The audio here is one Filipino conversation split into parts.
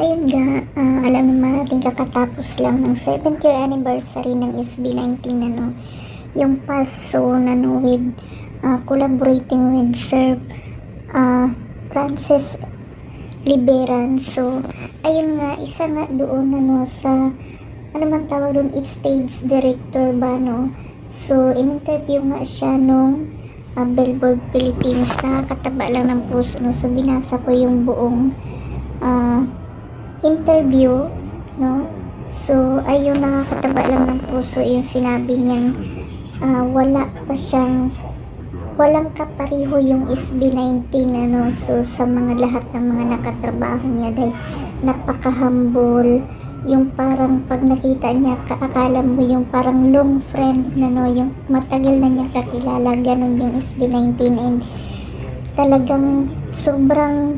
ayun nga, ah, alam naman natin kakatapos lang ng 7th year anniversary ng SB19 ano, yung paso na no, with ah, collaborating with Sir ah, Francis Liberan. So, ayun nga, isa nga doon ano sa ano man tawag doon, stage director ba no? So, in-interview nga siya nung ah, Billboard Philippines. Nakakataba lang ng puso no? So, binasa ko yung buong ah, interview, no? So, ayun, nakakataba lang ng puso yung sinabi niyang ah, wala pa siyang walang kapareho yung SB19 ano so sa mga lahat ng mga nakatrabaho niya dahil napaka-humble yung parang pag nakita niya kaakala mo yung parang long friend na no? Yung matagal na niya kakilala ganun yung SB19 and talagang sobrang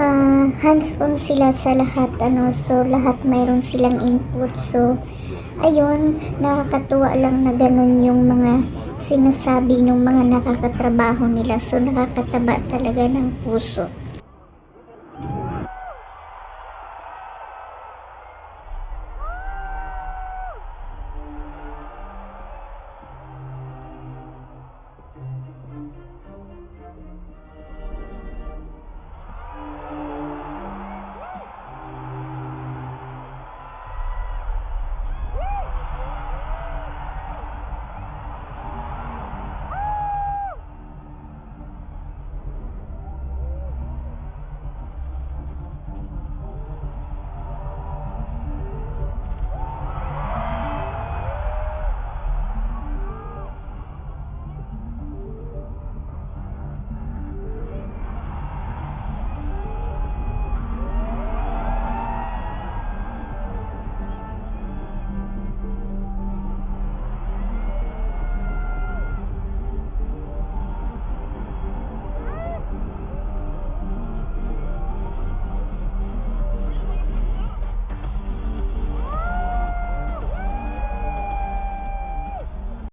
ah, hands-on sila sa lahat ano so lahat mayroon silang input. So ayun nakakatuwa lang na ganun yung mga sinasabi ng mga nakakatrabaho nila. So nakakataba talaga ng puso